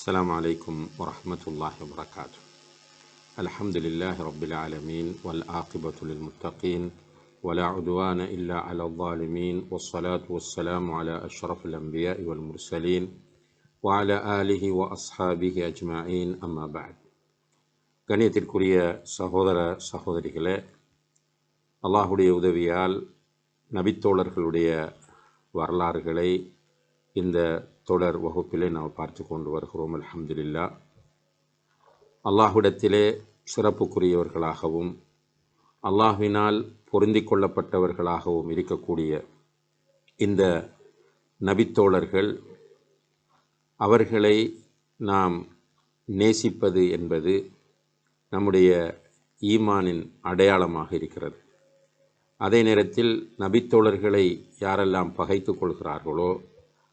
السلام عليكم ورحمة الله وبركاته الحمد لله رب العالمين والعاقبة للمتقين ولا عدوان إلا على الظالمين والصلاة والسلام على أشرف الأنبياء والمرسلين وعلى آله وأصحابه أجمعين أما بعد கணியத்திற்குரிய சகோதர சகோதரிகளே அல்லாஹுடைய உதவியால் நபித்தோழர்களுடைய வரலாறுகளை இந்த தொடர் வகுப்பிலே நாம் பார்த்து கொண்டு வருகிறோம். அலமதுல்லா அல்லாஹுடத்திலே சிறப்புக்குரியவர்களாகவும் அல்லாஹ்வினால் பொருந்தி கொள்ளப்பட்டவர்களாகவும் இருக்கக்கூடிய இந்த நபித்தோழர்கள் அவர்களை நாம் நேசிப்பது என்பது நம்முடைய ஈமானின் அடையாளமாக இருக்கிறது. அதே நேரத்தில் நபித்தோழர்களை யாரெல்லாம் பகைத்து கொள்கிறார்களோ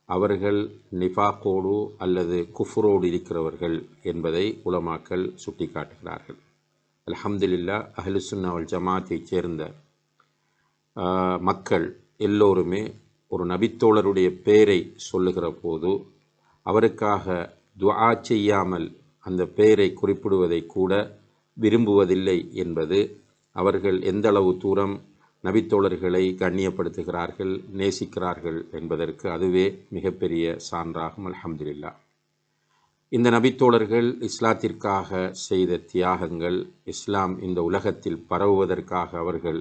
அவர்கள் நிஃபாக்கோடு அல்லது குஃப்ரோடு இருக்கிறவர்கள் என்பதை உலமாக்கல் சுட்டிக்காட்டுகிறார்கள். அல்ஹம்துலில்லா அஹ்லுசுன்னாவல் ஜமாத்தைச் சேர்ந்த மக்கள் எல்லோருமே ஒரு நபித்தோழருடைய பெயரை சொல்லுகிற போது அவருக்காக துவா செய்யாமல் அந்த பெயரை குறிப்பிடுவதை கூட விரும்புவதில்லை என்பது அவர்கள் எந்தளவு தூரம் நபித்தோழர்களை கண்ணியப்படுத்துகிறார்கள் நேசிக்கிறார்கள் என்பதற்கு அதுவே மிகப்பெரிய சான்றாகும் அலமதுல்லா இந்த நபித்தோழர்கள் இஸ்லாத்திற்காக செய்த தியாகங்கள் இஸ்லாம் இந்த உலகத்தில் பரவுவதற்காக அவர்கள்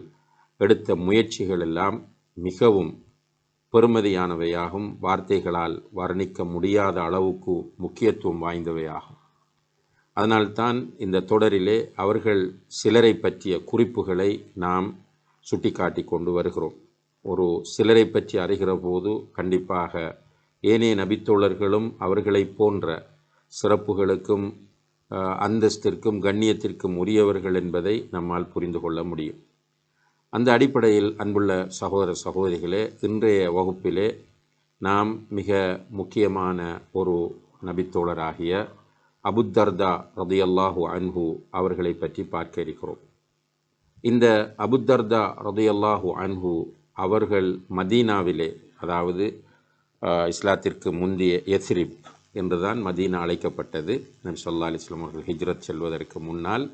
எடுத்த முயற்சிகள் எல்லாம் மிகவும் பெருமதியானவையாகும் வார்த்தைகளால் வர்ணிக்க முடியாத அளவுக்கு முக்கியத்துவம் வாய்ந்தவையாகும். அதனால்தான் இந்த தொடரிலே அவர்கள் சிலரை பற்றிய குறிப்புகளை நாம் சுட்டிக்காட்டி கொண்டு வருகிறோம். ஒரு சிலரை பற்றி அறிகிற போது கண்டிப்பாக ஏனைய நபித்தோழர்களும் அவர்களைப் போன்ற சிறப்புகளுக்கும் அந்தஸ்திற்கும் கண்ணியத்திற்கும் உரியவர்கள் என்பதை நம்மால் புரிந்து கொள்ள முடியும். அந்த அடிப்படையில் அன்புள்ள சகோதர சகோதரிகளே இன்றைய வகுப்பிலே நாம் மிக முக்கியமான ஒரு நபித்தோழராகிய அபுத்தர்தா ரதியல்லாஹு அன்ஹு அவர்களை பற்றி பார்க்க இருக்கிறோம். இந்த அபுத்தர்தா ரதியல்லாஹு அன்ஹு அவர்கள் மதீனாவிலே அதாவது இஸ்லாத்திற்கு முந்தைய எஸ்ரிப் என்றுதான் மதீனா அழைக்கப்பட்டது. நபி சொல்லா அலிஸ்லாம் அவர்கள் ஹிஜ்ரத் செல்வதற்கு முன்னால்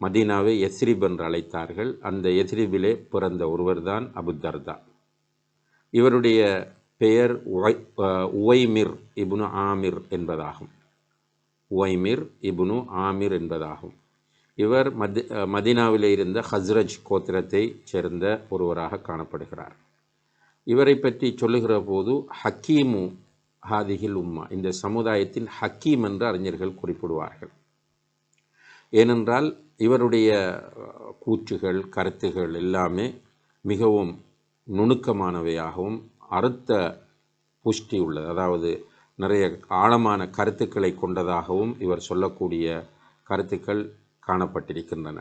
மதீனாவை எஸ்ரிப் என்று அழைத்தார்கள். அந்த எஸ்ரிபிலே பிறந்த ஒருவர்தான் அபுத்தர்தா இவருடைய பெயர் உவை- உவைமிர் இபுனு ஆமிர் என்பதாகும். உவைமிர் இபுனு ஆமிர் என்பதாகும். இவர் மதி மதினாவில் இருந்த ஹஸ்ரஜ் கோத்திரத்தைச் சேர்ந்த ஒருவராக காணப்படுகிறார். இவரை பற்றி சொல்லுகிற போது ஹக்கீமு ஹாதிகில் உம்மா இந்த சமுதாயத்தின் ஹக்கீம் என்று அறிஞர்கள் குறிப்பிடுவார்கள். ஏனென்றால் இவருடைய கூற்றுகள் கருத்துகள் எல்லாமே மிகவும் நுணுக்கமானவையாகவும் அறுத்த புஷ்டி உள்ளது. அதாவது நிறைய ஆழமான கருத்துக்களை கொண்டதாகவும் இவர் சொல்லக்கூடிய கருத்துக்கள் காணப்பட்டிருக்கின்றன.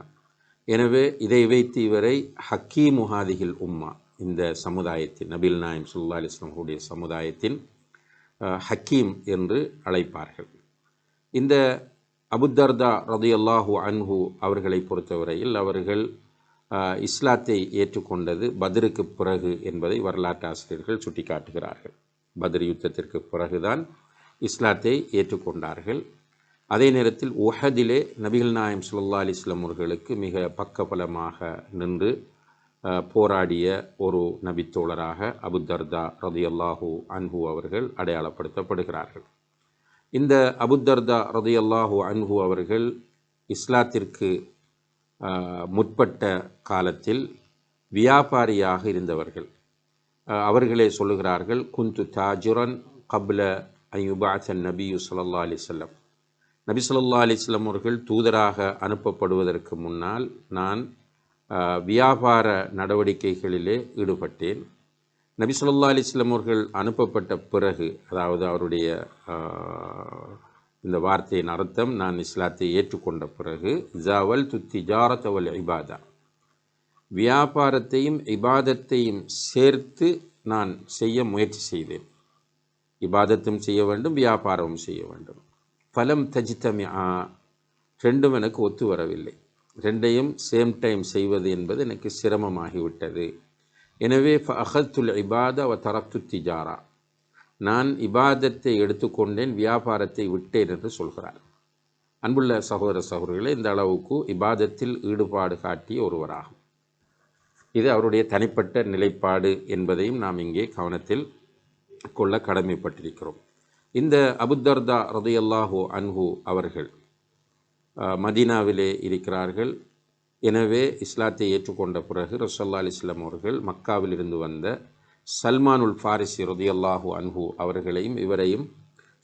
எனவே இதை வைத்து இவரை ஹக்கீம் முஹாதிகில் உம்மா இந்த சமுதாயத்தின் நபில் நாயம் சுல்லா அலிஸ்லாமுடைய சமுதாயத்தின் ஹக்கீம் என்று அழைப்பார்கள். இந்த அபுத்தர்தா ரதியல்லாஹு அன்ஹு அவர்களை பொறுத்தவரையில் அவர்கள் இஸ்லாத்தை ஏற்றுக்கொண்டது பத்ருக்கு பிறகு என்பதை வரலாற்று ஆசிரியர்கள் சுட்டிக்காட்டுகிறார்கள். பத்ர் யுத்தத்திற்கு பிறகுதான் இஸ்லாத்தை ஏற்றுக்கொண்டார்கள். அதே நேரத்தில் உஹதிலே நபிகள் நாயம் சுல்லா அலிஸ்லாம் அவர்களுக்கு மிக பக்கபலமாக நின்று போராடிய ஒரு நபித்தோழராக அபுத்தர்தா ரதியல்லாஹு அன்ஹு அவர்கள் அடையாளப்படுத்தப்படுகிறார்கள். இந்த அபுத்தர்தா ரதியல்லாஹு அன்ஹு அவர்கள் இஸ்லாத்திற்கு முற்பட்ட காலத்தில் வியாபாரியாக இருந்தவர்கள். அவர்களே சொல்லுகிறார்கள் குந்து தாஜுரன் கப்ல ஐயுபாசன் நபியு ஸல்லல்லாஹு செல்லம் வஸல்லம் நபி அவர்கள் தூதராக அனுப்பப்படுவதற்கு முன்னால் நான் வியாபார நடவடிக்கைகளிலே ஈடுபட்டேன். நபி ஸல்லல்லாஹு அவர்கள் அனுப்பப்பட்ட பிறகு அதாவது அவருடைய இந்த வார்த்தையின் அர்த்தம் நான் இஸ்லாத்தை ஏற்றுக்கொண்ட பிறகு ஜாவல் துத்தி ஜாரத்தவல் இபாதா. வியாபாரத்தையும் இபாதத்தையும் சேர்த்து நான் செய்ய முயற்சி செய்தேன். இபாதத்தும் செய்ய வேண்டும் வியாபாரமும் செய்ய வேண்டும். பலம் தஜித்தமி ரெண்டும் எனக்கு ஒத்து வரவில்லை. ரெண்டையும் சேம் டைம் செய்வது என்பது எனக்கு சிரமமாகிவிட்டது. எனவே அகத்துல் இபாத வ தரத்து திஜாரா. நான் இபாதத்தை எடுத்துக்கொண்டேன் வியாபாரத்தை விட்டேன் என்று சொல்கிறார். அன்புள்ள சகோதர சகோதரிகளை இந்த அளவுக்கு இபாதத்தில் ஈடுபாடு காட்டிய ஒருவராகும். இது அவருடைய தனிப்பட்ட நிலைப்பாடு என்பதையும் நாம் இங்கே கவனத்தில் கொள்ள கடமைப்பட்டிருக்கிறோம். இந்த அபுத்தர்தா ரதையல்லாஹோ அன்ஹு அவர்கள் மதீனாவிலே இருக்கிறார்கள். எனவே இஸ்லாத்தை ஏற்றுக்கொண்ட பிறகு ரசல்லா அலிஸ்லாம் அவர்கள் மக்காவிலிருந்து வந்த சல்மானுல் ஃபாரிசி ரதியல்லாஹு அன்ஹு அவர்களையும் இவரையும்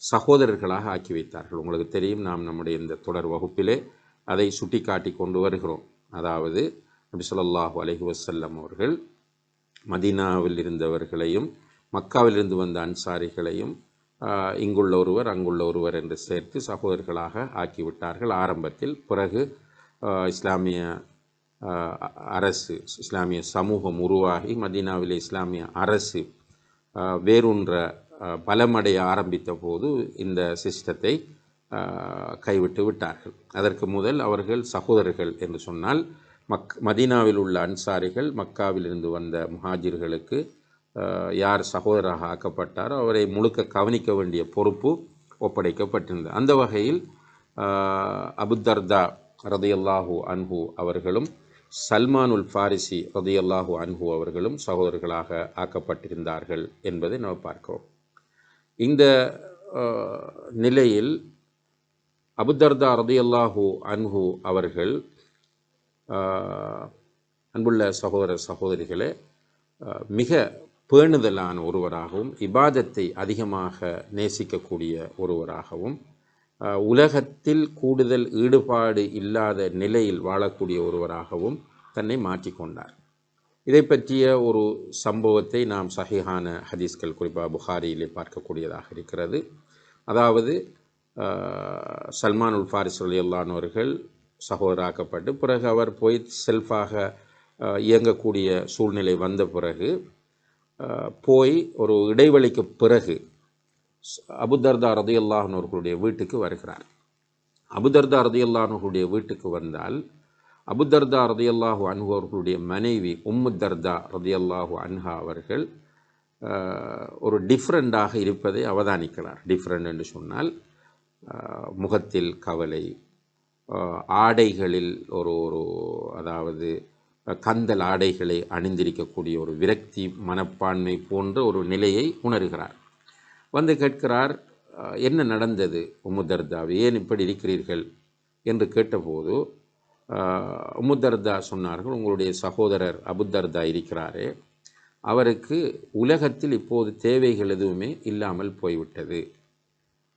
சகோதரர்களாக ஆக்கி வைத்தார்கள். உங்களுக்கு தெரியும் நாம் நம்முடைய இந்த தொடர் வகுப்பிலே அதை சுட்டி காட்டி கொண்டு வருகிறோம். அதாவது நபி ஸல்லல்லாஹு வசல்லம் அவர்கள் மதீனாவில் இருந்தவர்களையும் மக்காவிலிருந்து வந்த அன்சாரிகளையும் இங்குள்ள ஒருவர் அங்குள்ள ஒருவர் என்று சேர்த்து சகோதரர்களாக ஆக்கிவிட்டார்கள். ஆரம்பத்தில் பிறகு இஸ்லாமிய அரசு இஸ்லாமிய சமூகம் உருவாகி மதீனாவில் இஸ்லாமிய அரசு ஆஹ், பலமடைய ஆரம்பித்த போது இந்த சிஸ்டத்தை கைவிட்டு விட்டார்கள். அதற்கு முதல் அவர்கள் சகோதரர்கள் என்று சொன்னால் மக் மதீனாவில் உள்ள அன்சாரிகள் மக்காவிலிருந்து வந்த முஹாஜிர்களுக்கு யார் சகோதரராக ஆக்கப்பட்டாரோ அவரை முழுக்க கவனிக்க வேண்டிய பொறுப்பு ஒப்படைக்கப்பட்டிருந்தது. அந்த வகையில் ஆஹ், அபுத்தர்தா ரதியல்லாஹு அன்ஹு அவர்களும் சல்மானுல் ஃபாரிசி ரதையல்லாஹூ அன்ஹு அவர்களும் சகோதரர்களாக ஆக்கப்பட்டிருந்தார்கள் என்பதை நாம் பார்க்கிறோம். இந்த நிலையில் அபுதர்தா ரதையல்லாஹூ அன்ஹு அவர்கள் அன்புள்ள சகோதர சகோதரிகளே மிக பேணுதலான ஒருவராகவும் இபாதத்தை அதிகமாக நேசிக்கக்கூடிய ஒருவராகவும் உலகத்தில் கூடுதல் ஈடுபாடு இல்லாத நிலையில் வாழக்கூடிய ஒருவராகவும் தன்னை மாற்றிக்கொண்டார் இதை பற்றிய ஒரு சம்பவத்தை நாம் சஹிஹான ஹதீஸ்கள் குறிப்பாக புகாரியிலே பார்க்கக்கூடியதாக இருக்கிறது. அதாவது சல்மான் உல் ஃபாரிஸ் அல்லானவர்கள் சகோதராக்கப்பட்டு பிறகு அவர் போய் செல்ஃபாக இயங்கக்கூடிய சூழ்நிலை வந்த பிறகு போய் ஒரு இடைவெளிக்கு பிறகு அபுதர்தா ரதியல்லாஹனவர்களுடைய வீட்டுக்கு வருகிறார். அபுதர்தா ரதியல்லாஹனுடைய வீட்டுக்கு வந்தால் அபுதர்தா ரதையல்லாஹு அன்ஹு அவர்களுடைய மனைவி உம்மு தர்தா ரதையல்லாஹு அன்ஹா அவர்கள் ஒரு டிஃப்ரெண்டாக இருப்பதை அவதானிக்கிறார். டிஃப்ரெண்ட் என்று சொன்னால் முகத்தில் கவலை ஆடைகளில் ஒரு ஒரு அதாவது கந்தல் ஆடைகளை அணிந்திருக்கக்கூடிய ஒரு விரக்தி மனப்பான்மை போன்ற ஒரு நிலையை உணர்கிறார். வந்து கேட்கிறார் என்ன நடந்தது உமுதர்தாவை ஏன் இப்படி இருக்கிறீர்கள்? என்று கேட்டபோது உமுதர்தா சொன்னார்கள் உங்களுடைய சகோதரர் அபுதர்தா இருக்கிறாரே அவருக்கு உலகத்தில் இப்போது தேவைகள் எதுவுமே இல்லாமல் போய்விட்டது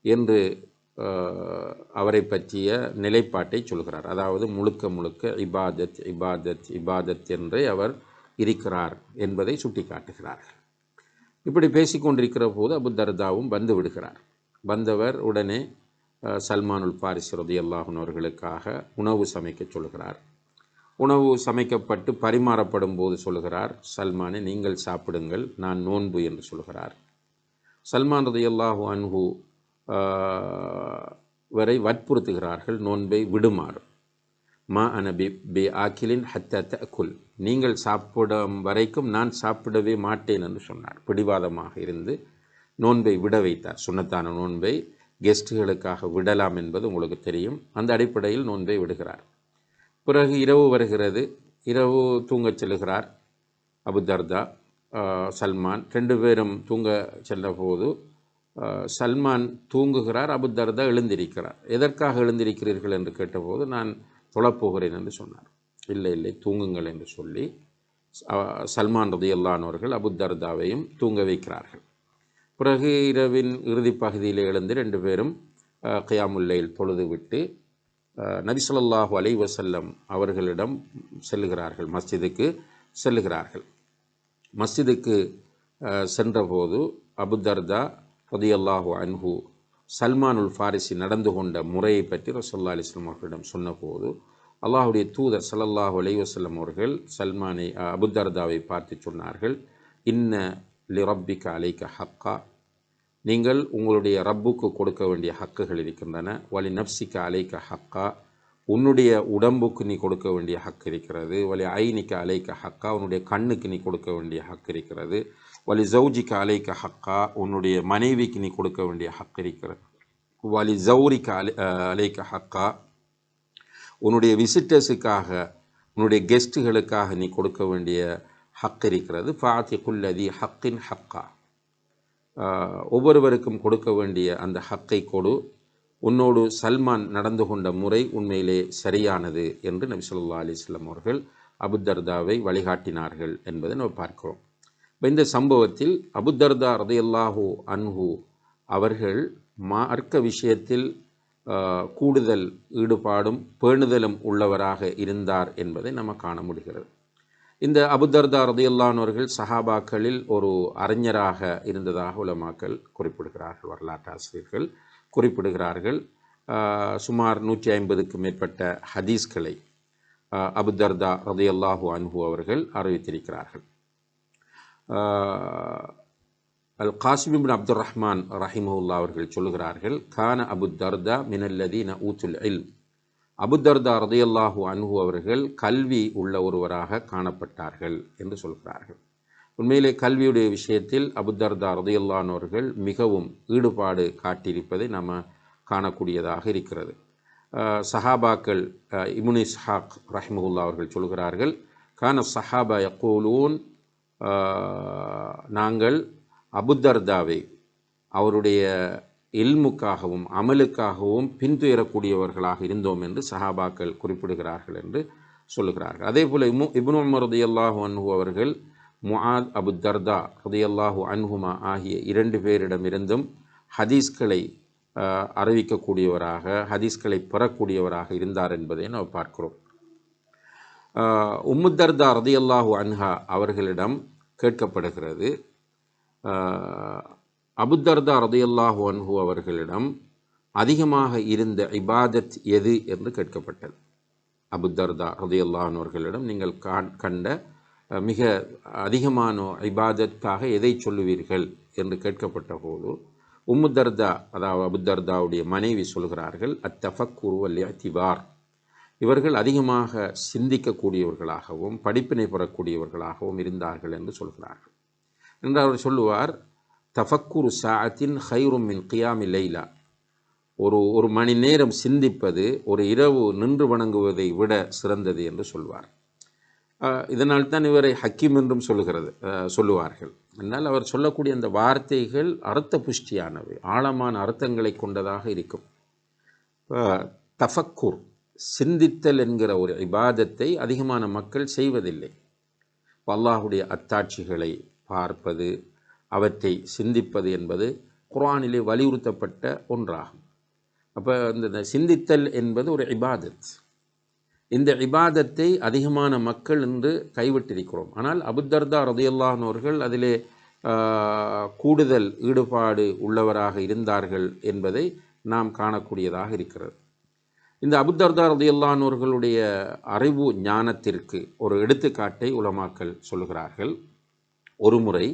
என்று அவரை பற்றிய நிலைப்பாட்டை சொல்கிறார். அதாவது முழுக்க முழுக்க இபாதத் இபாதத் இபாதத் என்றே அவர் இருக்கிறார் என்பதை சுட்டிக்காட்டுகிறார். இப்படி பேசிக்கொண்டிருக்கிற போது அபு தர்தாவும் வந்து விடுகிறார். வந்தவர் உடனே சல்மானுல் பாரிஸ் ரதியல்லாஹுன் அவர்களுக்காக உணவு சமைக்க சொல்கிறார். உணவு சமைக்கப்பட்டு பரிமாறப்படும் போது சொல்கிறார் சல்மானை நீங்கள் சாப்பிடுங்கள் நான் நோன்பு என்று சொல்கிறார். சல்மான் ரதியல்லாஹு அன்ஹு வரை வற்புறுத்துகிறார்கள் நோன்பை விடுமாறு. மா அனபி பி ஆக்கிலின் ஹத்த தக்குல் நீங்கள் சாப்பிடும் வரைக்கும் நான் சாப்பிடவே மாட்டேன் என்று சொன்னார். பிடிவாதமாக இருந்து நோன்பை விட வைத்தார். சுண்ணத்தான நோன்பை கெஸ்ட்டுகளுக்காக விடலாம் என்பது உங்களுக்கு தெரியும். அந்த அடிப்படையில் நோன்பை விடுகிறார். பிறகு இரவு வருகிறது. இரவு தூங்கச் செல்கிறார். அபுதர்தா சல்மான். ரெண்டு பேரும் தூங்க சென்ற போது சல்மான் தூங்குகிறார் அபு தர்தா எழுந்திருக்கிறார். எதற்காக எழுந்திருக்கிறீர்கள் என்று கேட்டபோது நான் தொழப்போகிறேன் என்று சொன்னார். இல்லை இல்லை தூங்குங்கள் என்று சொல்லி சல்மான் ரதியல்லானவர்கள் அபு தர்தாவையும் தூங்க வைக்கிறார்கள். பிறகு இரவின் இறுதி பகுதியில் எழுந்து ரெண்டு பேரும் கயாமுல்லையில் தொழுது விட்டு அஹ், அலை வசல்லம் அவர்களிடம் செல்லுகிறார்கள். மஸ்ஜிதுக்கு செல்லுகிறார்கள். மஸ்ஜிதுக்கு சென்றபோது அபுதர்தா ரதியல்லாஹு அன்ஹு சல்மானுல் ஃபாரிசி நடந்து கொண்ட முறையை பற்றி ரசோல்லா அலிஸ்லாம் அவர்களிடம் சொன்னபோது அல்லாஹுடைய தூதர் சல்லல்லாஹு அலைவசல்லம் அவர்கள் சல்மானை அபுதர்தாவை பார்த்து சொன்னார்கள் இன்ன லி ரப்பிக அலைக்க ஹக்கா. நீங்கள் உங்களுடைய ரப்புக்கு கொடுக்க வேண்டிய ஹக்குகள் இருக்கின்றன. வலி நப்சிக்க அலைக்க ஹக்கா. உன்னுடைய உடம்புக்கு நீ கொடுக்க வேண்டிய ஹக் இருக்கிறது. வலி ஐனிக்க அலைக்க ஹக்கா. உன்னுடைய கண்ணுக்கு நீ கொடுக்க வேண்டிய ஹக் இருக்கிறது. வலி ஜவுஜிக்கு அலைக்க ஹக்கா உன்னுடைய மனைவிக்கு நீ கொடுக்க வேண்டிய ஹக் இருக்கிறது. வலி ஜவுரிக்கு அலை அலைக்க ஹக்கா உன்னுடைய விசிட்டர்ஸுக்காக உன்னுடைய கெஸ்ட்டுகளுக்காக நீ கொடுக்க வேண்டிய ஹக் இருக்கிறது. ஃபாத்தி குல்லதி ஹக்கின் ஹக்கா. ஒவ்வொருவருக்கும் கொடுக்க வேண்டிய அந்த ஹக்கை கொடு. உன்னோடு சல்மான் நடந்து கொண்ட முறை உண்மையிலே சரியானது என்று நபி சொல்லா அலிஸ்லாம் அவர்கள் அபுதர்தாவை வழிகாட்டினார்கள் என்பதை நம்ம பார்க்கிறோம். இந்த சம்பவத்தில் அபுத்தர்தா ரதையல்லாஹு அன்ஹு அவர்கள் மார்க்க விஷயத்தில் கூடுதல் ஈடுபாடும் பேணுதலும் உள்ளவராக இருந்தார் என்பதை நம்ம காண முடிகிறது. இந்த அபுதர்தா ரதையல்லானவர்கள் சஹாபாக்களில் ஒரு அறிஞராக இருந்ததாக உலமாக்கள் குறிப்பிடுகிறார்கள் வரலாற்று ஆசிரியர்கள் குறிப்பிடுகிறார்கள். சுமார் நூற்றி ஐம்பதுக்கு மேற்பட்ட ஹதீஸ்களை அபுதர்தா ரதையல்லாஹு அன்ஹு அவர்கள் அறிவித்திருக்கிறார்கள். அல் காசிம் இப்னு அப்துர் ரஹ்மான் ரஹிமஹுல்லா அவர்கள் சொல்லுகிறார்கள் கான அபு தர்தா மினல்லதீன ஊத்துல் இல் அபுதர்தா ரதையல்லாஹு அன்ஹு அவர்கள் கல்வி உள்ள ஒருவராக காணப்பட்டார்கள் என்று சொல்கிறார்கள். உண்மையிலே கல்வியுடைய விஷயத்தில் அபுதர்தா ரதையல்லானவர்கள் மிகவும் ஈடுபாடு காட்டியிருப்பதை நம்ம காணக்கூடியதாக இருக்கிறது. சஹாபாக்கள் அஹ் இப்னு ரஹிமஹுல்லா அவர்கள் சொல்கிறார்கள் கான சஹாபா யக்கூலூன் நாங்கள் அபுதர்தாவை அவருடைய இல்முக்காகவும் அமலுக்காகவும் பின்துயரக்கூடியவர்களாக இருந்தோம் என்று சஹாபாக்கள் குறிப்பிடுகிறார்கள் என்று சொல்லுகிறார்கள். அதே போல் இமு இப்னு உமர் ரதியல்லாஹு அன்ஹு அவர்கள் முஆத் அபு தர்தா ரதியல்லாஹு அன்ஹுமா ஆகிய இரண்டு பேரிடமிருந்தும் ஹதீஸ்களை அறிவிக்கக்கூடியவராக ஹதீஸ்களை பெறக்கூடியவராக இருந்தார் என்பதை நாம் பார்க்கிறோம். உம்முத்தர்தா உம்மு ரதியல்லாஹு அன்ஹா அவர்களிடம் கேட்கப்படுகிறது. அபுத்தர்தா ரதையல்லாஹு அன்ஹு அவர்களிடம் அதிகமாக இருந்த இபாதத் எது என்று கேட்கப்பட்டது. அபுத்தர்தா ரதியல்லாஹன் அவர்களிடம் நீங்கள் கண்ட மிக அதிகமான இபாதத்தாக எதை சொல்லுவீர்கள் என்று கேட்கப்பட்ட போது உம்முதர்தா அதாவது அபுத்தர்தாவுடைய மனைவி சொல்கிறார்கள் அத்தஃபக்குரு வல் திவார் இவர்கள் அதிகமாக சிந்திக்கக்கூடியவர்களாகவும் படிப்பினை பெறக்கூடியவர்களாகவும் இருந்தார்கள் என்று சொல்கிறார்கள். என்று அவர் சொல்லுவார் தஃபக்குரு சாத்தின் ஹைரும் மின் கியாமி லைலா. ஒரு ஒரு மணி நேரம் சிந்திப்பது ஒரு இரவு நின்று வணங்குவதை விட சிறந்தது என்று சொல்வார். இதனால் தான் இவரை ஹக்கீம் என்றும் சொல்லுகிறது சொல்லுவார்கள். என்றால் அவர் சொல்லக்கூடிய அந்த வார்த்தைகள் அர்த்த புஷ்டியானவை ஆழமான அர்த்தங்களை கொண்டதாக இருக்கும். ஆஹ் தஃபக்குர் சிந்தித்தல் என்கிற ஒரு இபாதத்தை அதிகமான மக்கள் செய்வதில்லை. அல்லாஹுடைய அத்தாட்சிகளை பார்ப்பது அவற்றை சிந்திப்பது என்பது குர்ஆனிலே வலியுறுத்தப்பட்ட ஒன்றாகும். அப்போ இந்த சிந்தித்தல் என்பது ஒரு இபாதத். இந்த இபாதத்தை அதிகமான மக்கள் என்று கைவிட்டிருக்கிறோம். ஆனால் அபுத்தர்தா ரதையல்லானவர்கள் அதிலே கூடுதல் ஈடுபாடு உள்ளவராக இருந்தார்கள் என்பதை நாம் காணக்கூடியதாக இருக்கிறது. இந்த அபுத்தர்தா ரதையல்லானவர்களுடைய அறிவு ஞானத்திற்கு ஒரு எடுத்துக்காட்டை உலமாக்கல் சொல்லுகிறார்கள். ஒரு முறை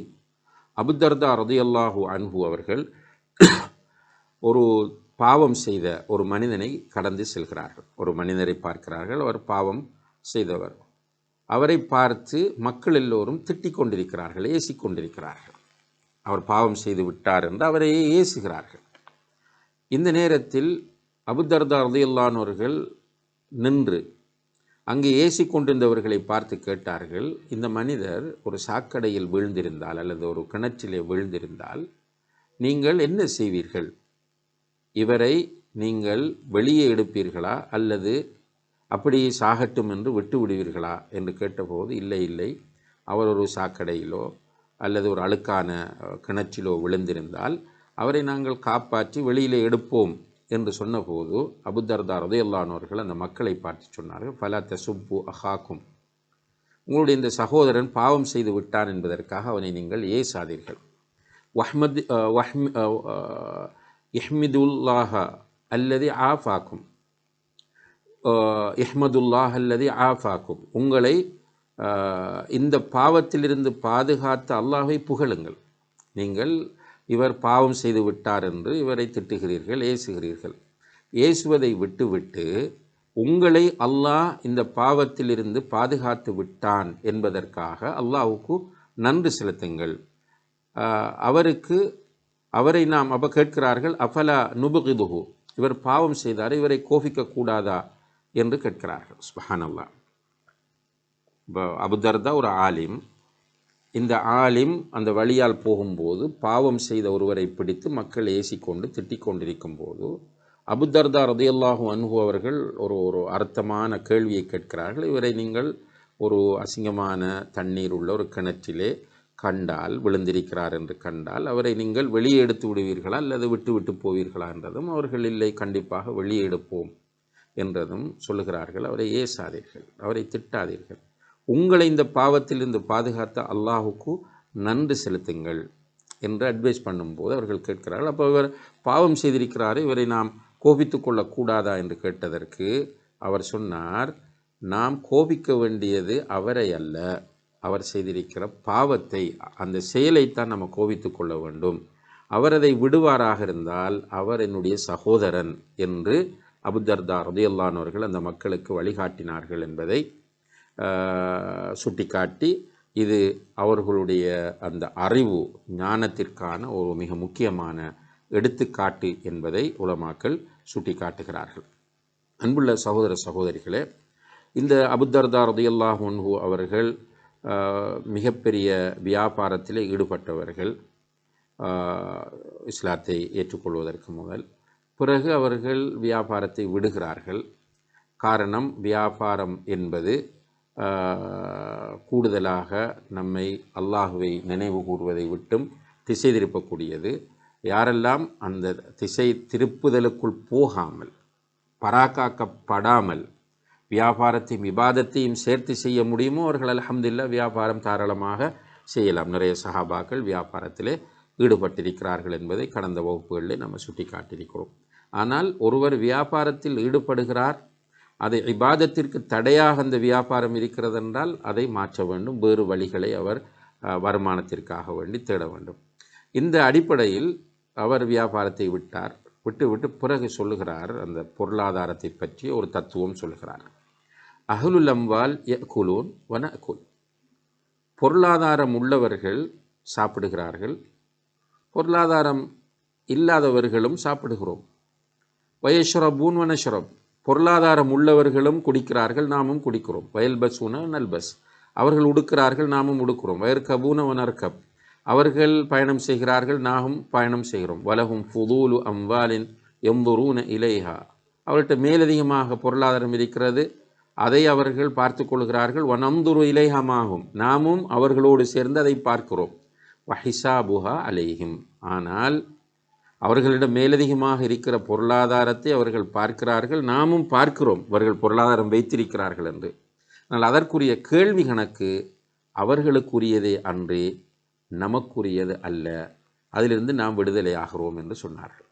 அபுத்தர்தா ரதியல்லாஹு அன்பு அவர்கள் ஒரு பாவம் செய்த ஒரு மனிதனை கடந்து செல்கிறார்கள். ஒரு மனிதரை பார்க்கிறார்கள். அவர் பாவம் செய்தவர். அவரை பார்த்து மக்கள் எல்லோரும் திட்டிக் கொண்டிருக்கிறார்கள் ஏசி கொண்டிருக்கிறார்கள். அவர் பாவம் செய்து விட்டார் என்று அவரையே ஏசுகிறார்கள். இந்த நேரத்தில் அபுதர்தா ரதையில்லானவர்கள் நின்று அங்கே ஏசி கொண்டிருந்தவர்களை பார்த்து கேட்டார்கள் இந்த மனிதர் ஒரு சாக்கடையில் வீழ்ந்திருந்தால் அல்லது ஒரு கிணற்றிலே வீழ்ந்திருந்தால் நீங்கள் என்ன செய்வீர்கள்? இவரை நீங்கள் வெளியே எடுப்பீர்களா அல்லது அப்படியே சாகட்டும் என்று விட்டு விடுவீர்களா? என்று கேட்டபோது இல்லை இல்லை அவர் ஒரு சாக்கடையிலோ அல்லது ஒரு அழுக்கான கிணற்றிலோ விழுந்திருந்தால் அவரை நாங்கள் காப்பாற்றி வெளியிலே எடுப்போம். என்று சொன்னபோது அபுதர்தா ரதையல்லானவர்கள் அந்த மக்களை பார்த்து சொன்னார்கள். ஃபலா தசுப்பு அஹாக்கும். உங்களுடைய இந்த சகோதரன் பாவம் செய்து விட்டான் என்பதற்காக அவனை நீங்கள் ஏசாதீர்கள். வஹ்மத் அஹ், வஹ்மி இஹ்மிதுல்லாஹ அல்லது ஆஃபாக்கும். இஹ்மதுல்லாஹ் அல்லது ஆஃபாக்கும். உங்களை இந்த பாவத்திலிருந்து பாதுகாத்த அல்லாஹை புகழுங்கள். நீங்கள் இவர் பாவம் செய்து விட்டார் என்று இவரை திட்டுகிறீர்கள் ஏசுகிறீர்கள். ஏசுவதை விட்டுவிட்டு உங்களை அல்லாஹ் இந்த பாவத்திலிருந்து பாதுகாத்து விட்டான் என்பதற்காக அல்லாஹுக்கு நன்றி செலுத்துங்கள். அவருக்கு அவரை நாம் அப்போ கேட்கிறார்கள் அஃபலா நுபுகிதுகு இவர் பாவம் செய்தார் இவரை கோபிக்க கூடாதா என்று கேட்கிறார்கள். சுபஹானல்லாஹ். இப்போ அபுதர்தா ஒரு ஆலிம் இந்த ஆலிம் அந்த வழியால் போகும்போது பாவம் செய்த ஒருவரை பிடித்து மக்கள் ஏசிக்கொண்டு திட்டிக் கொண்டிருக்கும் போது அபுதர்தா ரதியல்லாஹு அன்ஹு அவர்கள் ஒரு ஒரு அர்த்தமான கேள்வியை கேட்கிறார்கள். இவரை நீங்கள் ஒரு அசிங்கமான தண்ணீர் உள்ள ஒரு கிணற்றிலே கண்டால் விழுந்திருக்கிறார் என்று கண்டால் அவரை நீங்கள் வெளியே எடுத்து விடுவீர்களா அல்லது விட்டு விட்டு போவீர்களா என்றதும் அவர்கள் இல்லை கண்டிப்பாக வெளியே எடுப்போம் என்றதும் சொல்லுகிறார்கள். அவரை ஏசாதீர்கள் அவரை திட்டாதீர்கள். உங்களை இந்த பாவத்திலிருந்து பாதுகாத்த அல்லாஹுக்கு நன்றி செலுத்துங்கள் என்று அட்வைஸ் பண்ணும்போது அவர்கள் கேட்கிறார்கள். அப்போ இவர் பாவம் செய்திருக்கிறாரு இவரை நாம் கோபித்து கொள்ளக்கூடாதா என்று கேட்டதற்கு அவர் சொன்னார் நாம் கோபிக்க வேண்டியது அவரை அல்ல அவர் செய்திருக்கிற பாவத்தை அந்த செயலைத்தான் நம்ம கோபித்து கொள்ள வேண்டும். அவர் அதை விடுவாராக இருந்தால் அவர் என்னுடைய சகோதரன் என்று அபுதர்தா ரதியல்லானவர்கள் அந்த மக்களுக்கு வழிகாட்டினார்கள் என்பதை சுட்டிக்காட்டி இது அவர்களுடைய அந்த அறிவு ஞானத்திற்கான ஒரு மிக முக்கியமான எடுத்துக்காட்டு என்பதை உலமாக்கள் சுட்டிக்காட்டுகிறார்கள். அன்புள்ள சகோதர சகோதரிகளே இந்த அபுத்தர்தா ரதியல்லாஹ் அவர்கள் மிகப்பெரிய வியாபாரத்தில் ஈடுபட்டவர்கள் இஸ்லாத்தை ஏற்றுக்கொள்வதற்கு முதல் பிறகு அவர்கள் வியாபாரத்தை விடுகிறார்கள். காரணம் வியாபாரம் என்பது கூடுதலாக நம்மை அல்லாஹுவை நினைவு கூறுவதை விட்டும் திசை திருப்பக்கூடியது. யாரெல்லாம் அந்த திசை திருப்புதலுக்குள் போகாமல் பராக்காக்கப்படாமல் வியாபாரத்தையும் விவாதத்தையும் சேர்த்து செய்ய முடியுமோ? அவர்கள் அலமதுல்லா வியாபாரம் தாராளமாக செய்யலாம். நிறைய சஹாபாக்கள் வியாபாரத்திலே ஈடுபட்டிருக்கிறார்கள் என்பதை கடந்த வகுப்புகளிலே நம்ம சுட்டி காட்டியிருக்கிறோம் ஆனால் ஒருவர் வியாபாரத்தில் ஈடுபடுகிறார் அதை இபாதத்திற்கு தடையாக அந்த வியாபாரம் இருக்கிறதென்றால் அதை மாற்ற வேண்டும். வேறு வழிகளை அவர் வருமானத்திற்காக வேண்டி தேட வேண்டும். இந்த அடிப்படையில் அவர் வியாபாரத்தை விட்டார். விட்டு விட்டு பிறகு சொல்லுகிறார் அந்த பொருளாதாரத்தை பற்றி ஒரு தத்துவம் சொல்லுகிறார். அகலுல் அம்பால் குலூன் வன குல் பொருளாதாரம் உள்ளவர்கள் சாப்பிடுகிறார்கள். பொருளாதாரம் இல்லாதவர்களும் சாப்பிடுகிறோம். வயஷ்ரபூன் வனஷ்ரப். பொருளாதாரம் உள்ளவர்களும் குடிக்கிறார்கள் நாமும் குடிக்கிறோம். வயல் பஸ் உன நல்பஸ் அவர்கள் உடுக்கிறார்கள் நாமும் உடுக்கிறோம். வயற்கபூன வனர்கப் அவர்கள் பயணம் செய்கிறார்கள் நாமும் பயணம் செய்கிறோம். வலகும் ஃபுதூலு அம்வாலின் எம்புரூன இலைஹா. அவர்கிட்ட மேலதிகமாக பொருளாதாரம் இருக்கிறது. அதை அவர்கள் பார்த்து கொள்கிறார்கள். வனந்துரு இலைஹமாகும். நாமும் அவர்களோடு சேர்ந்து அதை பார்க்கிறோம். வஹிசாபுஹா அலைஹிம். ஆனால் அவர்களிடம் மேலதிகமாக இருக்கிற பொருளாதாரத்தை அவர்கள் பார்க்கிறார்கள். நாமும் பார்க்கிறோம் அவர்கள் பொருளாதாரம் வைத்திருக்கிறார்கள் என்று. ஆனால் அதற்குரிய கேள்வி கணக்கு அவர்களுக்குரியதே அன்றே நமக்குரியது அல்ல. அதிலிருந்து நாம் விடுதலை ஆகிறோம் என்று சொன்னார்கள்.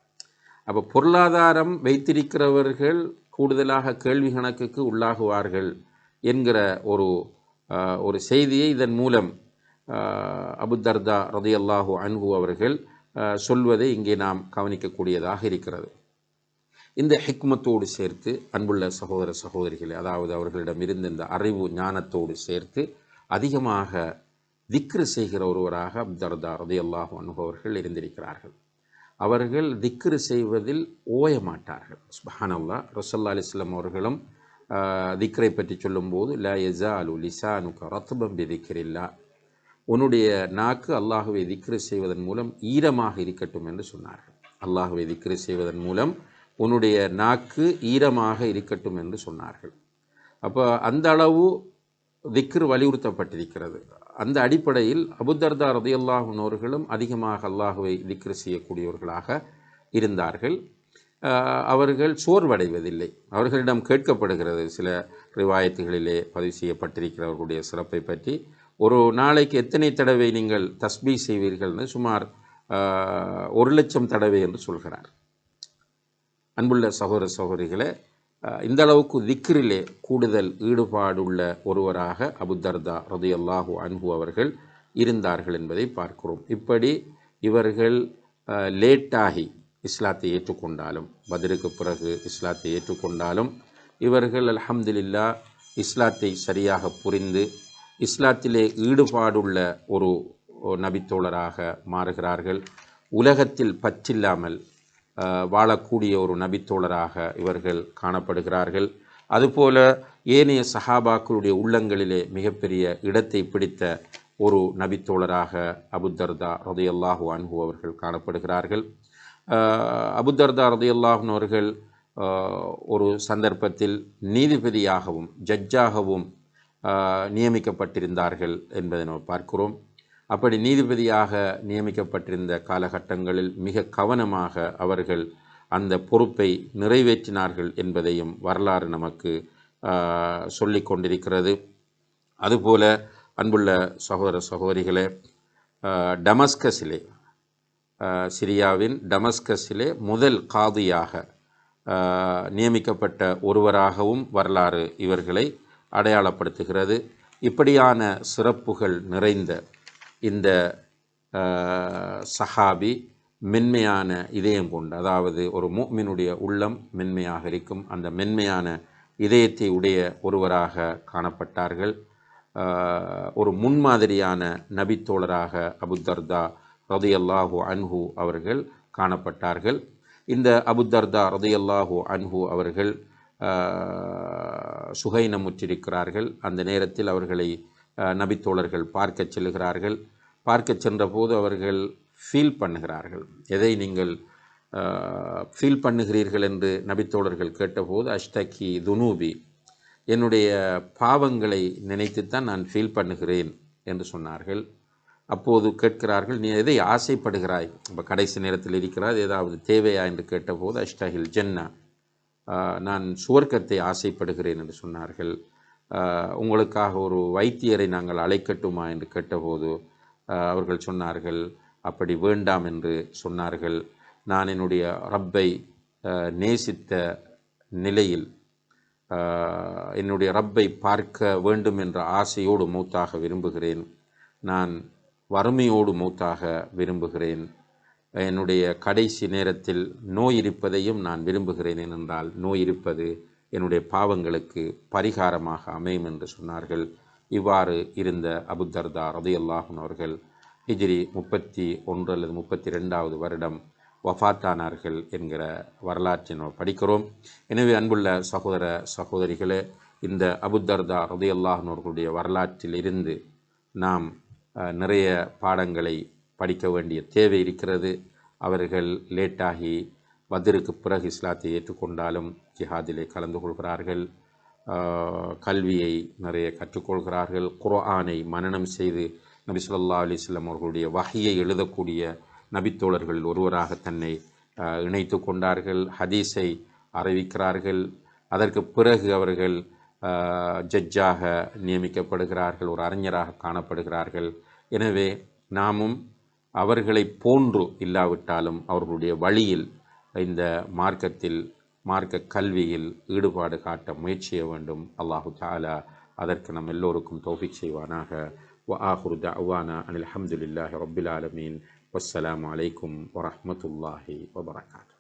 அப்போ பொருளாதாரம் வைத்திருக்கிறவர்கள் கூடுதலாக கேள்வி கணக்குக்கு உள்ளாகுவார்கள் என்கிற ஒரு ஒரு செய்தியை இதன் மூலம் அபுதர்தா அபு தர்தா ரதியல்லாஹு அவர்கள் சொல்வதை இங்கே நாம் கவனிக்கக்கூடியதாக இருக்கிறது. இந்த ஹிக்மத்தோடு சேர்த்து அன்புள்ள சகோதர சகோதரிகளை அதாவது அவர்களிடம் இருந்த இந்த அறிவு ஞானத்தோடு சேர்த்து அதிகமாக திக்ரு செய்கிற ஒருவராக அப்தர்தா ரதியல்லாஹு அன்ஹு அவர்கள் இருந்திருக்கிறார்கள். அவர்கள் திக்ரு செய்வதில் ஓய மாட்டார்கள். சுபஹானல்லா ரசல்லா அலிஸ்லாம் அவர்களும் திக்ரை பற்றி சொல்லும்போது லா யஸாலு லிசானுக ரத்பம் பிதிக்கிரில்லா உன்னுடைய நாக்கு அல்லாஹுவை திக்ரு செய்வதன் மூலம் ஈரமாக இருக்கட்டும் என்று சொன்னார்கள். அல்லாஹுவை திக்ரு செய்வதன் மூலம் உன்னுடைய நாக்கு ஈரமாக இருக்கட்டும் என்று சொன்னார்கள். அப்போ அந்த அளவு திக்ரு வலியுறுத்தப்பட்டிருக்கிறது. அந்த அடிப்படையில் அபுதர்தா ரதியல்லாஹுன் அவர்களும் அதிகமாக அல்லாஹுவை திக்ரு செய்யக்கூடியவர்களாக இருந்தார்கள். அவர்கள் சோர்வடைவதில்லை. அவர்களிடம் கேட்கப்படுகிறது. சில ரிவாயத்துகளிலே பதிவு செய்யப்பட்டிருக்கிறவர்களுடைய சிறப்பை பற்றி. ஒரு நாளைக்கு எத்தனை தடவை நீங்கள் தஸ்பீ செய்வீர்கள்னு சுமார் ஒரு லட்சம் தடவை என்று சொல்கிறார். அன்புள்ள சகோதர சகோதரிகளை இந்த அளவுக்கு திக்ரிலே கூடுதல் ஈடுபாடுள்ள ஒருவராக அபுதர்தா ரதியல்லாஹு அன்பு அவர்கள் இருந்தார்கள் என்பதை பார்க்கிறோம். இப்படி இவர்கள் லேட்டாகி இஸ்லாத்தை ஏற்றுக்கொண்டாலும் பதிலுக்கு பிறகு இஸ்லாத்தை ஏற்றுக்கொண்டாலும் இவர்கள் அலமதுல்லா இஸ்லாத்தை சரியாக புரிந்து இஸ்லாத்திலே ஈடுபாடுள்ள ஒரு நபித்தோழராக மாறுகிறார்கள். உலகத்தில் பற்றில்லாமல் வாழக்கூடிய ஒரு நபித்தோழராக இவர்கள் காணப்படுகிறார்கள். அதுபோல ஏனைய சஹாபாக்களுடைய உள்ளங்களிலே மிகப்பெரிய இடத்தை பிடித்த ஒரு நபித்தோழராக அபுத்தர்தா ரதையல்லாஹு அன்ஹு அவர்கள் காணப்படுகிறார்கள். அபுதர்தா அபுத்தர்தா ரதையல்லாஹன் அவர்கள் ஒரு சந்தர்ப்பத்தில் நீதிபதியாகவும் ஜட்ஜாகவும் நியமிக்கப்பட்டிருந்தார்கள் என்பதை நாம் பார்க்கிறோம். அப்படி நீதிபதியாக நியமிக்கப்பட்டிருந்த காலகட்டங்களில் மிக கவனமாக அவர்கள் அந்த பொறுப்பை நிறைவேற்றினார்கள் என்பதையும் வரலாறு நமக்கு சொல்லி கொண்டிருக்கிறது. அதுபோல அன்புள்ள சகோதர சகோதரிகளே டமஸ்கஸிலே சிரியாவின் டமஸ்கஸிலே முதல் காதியாக நியமிக்கப்பட்ட ஒருவராகவும் வரலாறு இவர்களை அடையாளப்படுத்துகிறது. இப்படியான சிறப்புகள் நிறைந்த இந்த சஹாபி மென்மையான இதயம் கொண்டு அதாவது ஒரு மூமினுடைய உள்ளம் மென்மையாக இருக்கும் அந்த மென்மையான இதயத்தை உடைய ஒருவராக காணப்பட்டார்கள். ஒரு முன்மாதிரியான நபித்தோழராக அபுத்தர்தா ரதியல்லாஹு அன்ஹு அவர்கள் காணப்பட்டார்கள். இந்த அபுத்தர்தா ரதியல்லாஹு அன்ஹு அவர்கள் சுகைனமுற்றிருக்கிறார்கள். அந்த நேரத்தில் அவர்களை நபித்தோழர்கள் பார்க்கச் செல்கிறார்கள். பார்க்கச் சென்றபோது அவர்கள் ஃபீல் பண்ணுகிறார்கள். எதை நீங்கள் ஃபீல் பண்ணுகிறீர்கள் என்று நபித்தோழர்கள் கேட்டபோது அஷ்டகி துனூபி என்னுடைய பாவங்களை நினைத்துத்தான் நான் ஃபீல் பண்ணுகிறேன் என்று சொன்னார்கள். அப்போது கேட்கிறார்கள் நீ எதை ஆசைப்படுகிறாய்? இப்போ கடைசி நேரத்தில் இருக்கிறாய் ஏதாவது தேவையா? என்று கேட்டபோது அஷ்டஹில் ஜென்னா நான் சுவர்க்கத்தை ஆசைப்படுகிறேன் என்று சொன்னார்கள். உங்களுக்காக ஒரு வைத்தியரை நாங்கள் அழைக்கட்டுமா என்று கேட்டபோது அவர்கள் சொன்னார்கள் அப்படி வேண்டாம் என்று சொன்னார்கள். நான் என்னுடைய ரப்பை நேசித்த நிலையில் என்னுடைய ரப்பை பார்க்க வேண்டும் என்ற ஆசையோடு மூத்தாக விரும்புகிறேன். நான் வறுமையோடு மூத்தாக விரும்புகிறேன். என்னுடைய கடைசி நேரத்தில் நோய் இருப்பதையும் நான் விரும்புகிறேன் ஏனென்றால் நோய் இருப்பது என்னுடைய பாவங்களுக்கு பரிகாரமாக அமையும் என்று சொன்னார்கள். இவ்வாறு இருந்த அபுத்தர்தா ரதையல்லாஹன் அவர்கள் ஹிஜ்ரி முப்பத்தி ஒன்று அல்லது முப்பத்தி ரெண்டாவது வருடம் வஃபாத்தானார்கள் என்கிற வரலாற்றை நாம் படிக்கிறோம். எனவே அன்புள்ள சகோதர சகோதரிகளே இந்த அபுத்தர்தா ரதையல்லாஹன் அவர்களுடைய வரலாற்றில் இருந்து நாம் நிறைய பாடங்களை படிக்க வேண்டிய தேவை இருக்கிறது. அவர்கள் லேட்டாகி பத்ருக்கு பிறகு இஸ்லாத்தை ஏற்றுக்கொண்டாலும் ஜிஹாதிலே கலந்து கொள்கிறார்கள். கல்வியை நிறைய கற்றுக்கொள்கிறார்கள். குர்ஆனை மனனம் செய்து நபி சொல்லா அலைஹி அவர்களுடைய வகையை எழுதக்கூடிய நபித்தோழர்கள் ஒருவராக தன்னை இணைத்து கொண்டார்கள். ஹதீஸை அறிவிக்கிறார்கள். அதற்கு பிறகு அவர்கள் ஜட்ஜாக நியமிக்கப்படுகிறார்கள். ஒரு அறிஞராக காணப்படுகிறார்கள். எனவே நாமும் அவர்களை போன்று இல்லாவிட்டாலும் அவர்களுடைய வழியில் இந்த மார்க்கத்தில் மார்க்க கல்வியில் ஈடுபாடு காட்ட முயற்சிய வேண்டும். அல்லாஹு தாலா அதற்கு நம் எல்லோருக்கும் தோஃபி செய்வானாக. வ ஆஹுர் தவானா அனில் அஹமதுல்லாஹி ரபில் ஆலமீன். வஸ்ஸலாம் அலைக்கும் வரமத்துல்லாஹி வபரகாத்.